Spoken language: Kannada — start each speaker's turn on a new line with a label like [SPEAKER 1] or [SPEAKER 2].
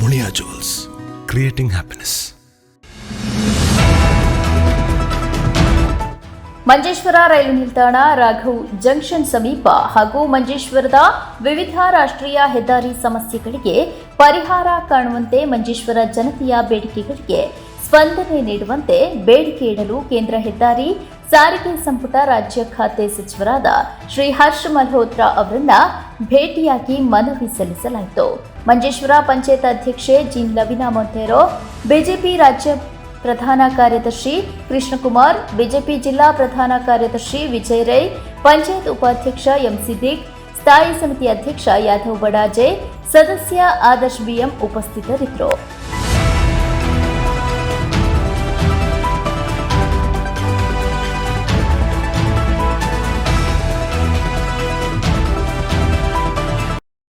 [SPEAKER 1] Muliya jewels creating happiness
[SPEAKER 2] Manjeshwar ರೈಲು ನಿಲ್ದಾಣ ರಾಘವ್ ಜಂಕ್ಷನ್ ಸಮೀಪ ಹಾಗೂ ಮಂಜೇಶ್ವರದ ವಿವಿಧ ರಾಷ್ಟ್ರೀಯ ಹೆದ್ದಾರಿ ಸಮಸ್ಯೆಗಳಿಗೆ ಪರಿಹಾರ ಕಾಣುವಂತೆ ಮಂಜೇಶ್ವರ ಜನತೆಯ ಬೇಡಿಕೆಗಳಿಗೆ ಸ್ಪಂದನೆ ನೀಡುವಂತೆ ಬೇಡಿಕೆ ಇಡಲು ಕೇಂದ್ರ ಹೆದ್ದಾರಿ, ಸಾರಿಗೆ ಸಂಪುಟ ರಾಜ್ಯ ಖಾತೆ ಸಚಿವರಾದ ಶ್ರೀ ಹರ್ಷ ಮಲ್ಹೋತ್ರಾ ಅವರನ್ನ ಭೇಟಿಯಾಗಿ ಮನವಿ ಸಲ್ಲಿಸಲಾಯಿತು. ಮಂಜೇಶ್ವರ ಪಂಚಾಯತ್ ಅಧ್ಯಕ್ಷೆ ಜಿನ್ ಲವಿನಾ ಮೊಂತೇರೋ ಬಿಜೆಪಿ ರಾಜ್ಯ ಪ್ರಧಾನ ಕಾರ್ಯದರ್ಶಿ ಕೃಷ್ಣಕುಮಾರ್, ಬಿಜೆಪಿ ಜಿಲ್ಲಾ ಪ್ರಧಾನ ಕಾರ್ಯದರ್ಶಿ ವಿಜಯ್ ರೈ, ಪಂಚಾಯತ್ ಉಪಾಧ್ಯಕ್ಷ ಎಂ ಸಿದ್ದಿಕ್ ಸ್ಥಾಯಿ ಸಮಿತಿ ಅಧ್ಯಕ್ಷ ಯಾದವ್ ಬಡಾಜೆ, ಸದಸ್ಯ ಆದರ್ಶ್ ಬಿಎಂ ಉಪಸ್ಥಿತರಿದ್ದರು.